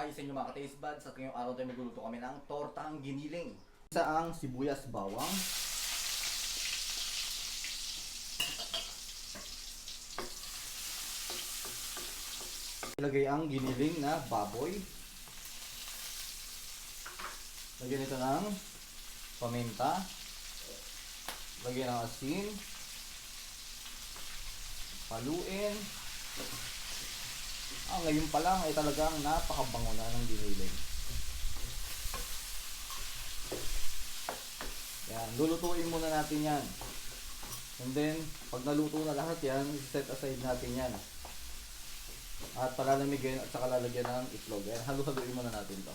Hi sa mga ka-taste buds. At ngayong araw tayo magluluto kami ng tortang giniling. Isa ang sibuyas bawang. Ilagay ang giniling na baboy. Lagyan ito ng paminta. Lagyan ng asin. Paluin. Ah, ngayon pa lang ay talagang napakabango na ng giniling. Yan, lulutuin muna natin yan. And then, pag naluto na lahat yan, set aside natin yan. At palalamigin at saka lalagyan ng itlog. Yan, halu-haluin muna natin to.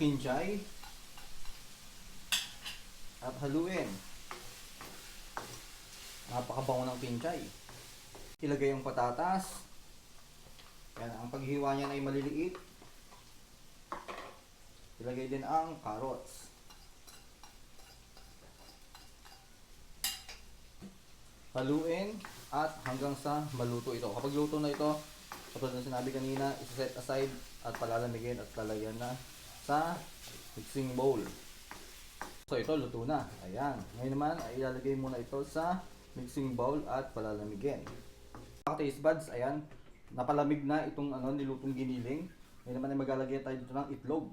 Kinchay. At haluin. Napakabango ng kinchay. Ilagay yung patatas. Yan, ang paghiwa niyan ay maliliit. Ilagay din ang carrots. Haluin at hanggang sa maluto ito. Kapag luto na ito, katulad ng sinabi kanina, isa-set aside at palalamigin at lalagyan na sa mixing bowl. So ito, luto na. Ayan. Ngayon naman, ay ilalagay muna ito sa mixing bowl at palalamigin. Mga taste buds, ayan. Napalamig na itong ano, nilutong giniling. Ngayon naman ay maglalagay tayo dito ng itlog.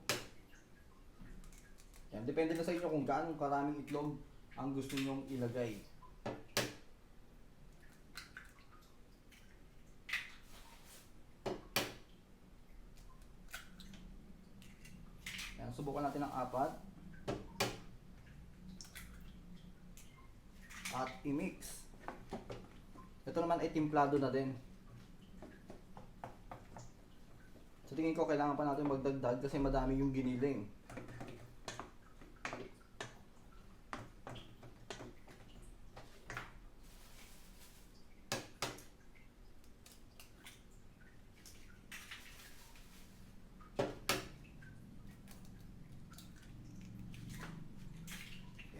Yan, depende na sa inyo kung gaano karaming itlog ang gusto nyong ilagay. Yan, subukan natin ng apat. At i-mix. Ito naman ay timplado na din. Sa tingin ko, kailangan pa natin magdagdag kasi madami yung giniling.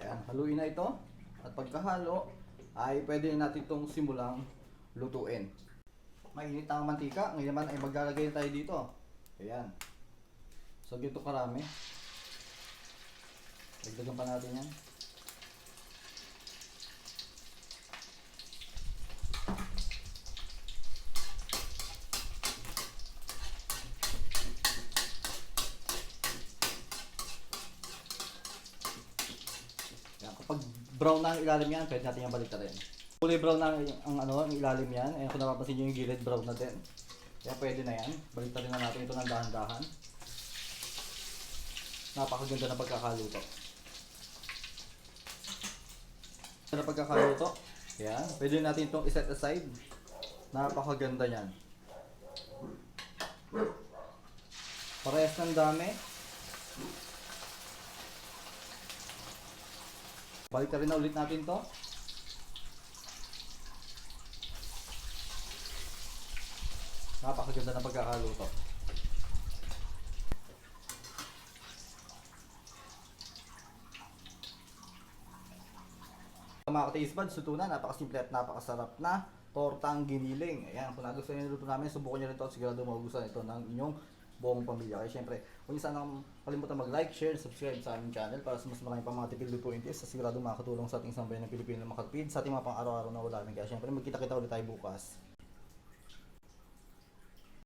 Yan, haluin na ito. At pagkahalo, ay pwede na natin itong simulang lutuin. Mainit ang mantika. Ngayon naman ay maglalagay tayo dito. Ayan. So, ganito karami. Dagdagan pa natin yan. Yan, kapag brown na ang ilalim yan, pwede natin yung baliktarin. Kulay brown na ang, ano, ang ilalim yan. Ayan, kung napapansin nyo yung gilid, brown na din. Kaya pwede na yan. Baliktarin na natin ito ng dahan-dahan. Napakaganda na pagkakaluto. Ganda na pagkakaluto. Yan. Pwede natin itong iset aside. Napakaganda yan. Parehas ng dami. Balik rin na ulit natin to. Napakaganda ng pagkakaluto. Mga ka-taste buds, luto na. Napakasimple at napakasarap na tortang giniling. Ayan, kung nagustuhan yung luto namin, subukan nyo rin ito at sigurado magugustuhan ito ng inyong buong pamilya. Kaya syempre, huwag niyo sana kalimutan mag-like, share, subscribe sa aming channel para sa mas marami pang mga tipid lutuin tips. Sigurado makakatulong sa ating sambayan ng Pilipino na makatipid sa ating mga pang araw-araw na ulamin. Kaya syempre, magkita-kita ulit tayo bukas.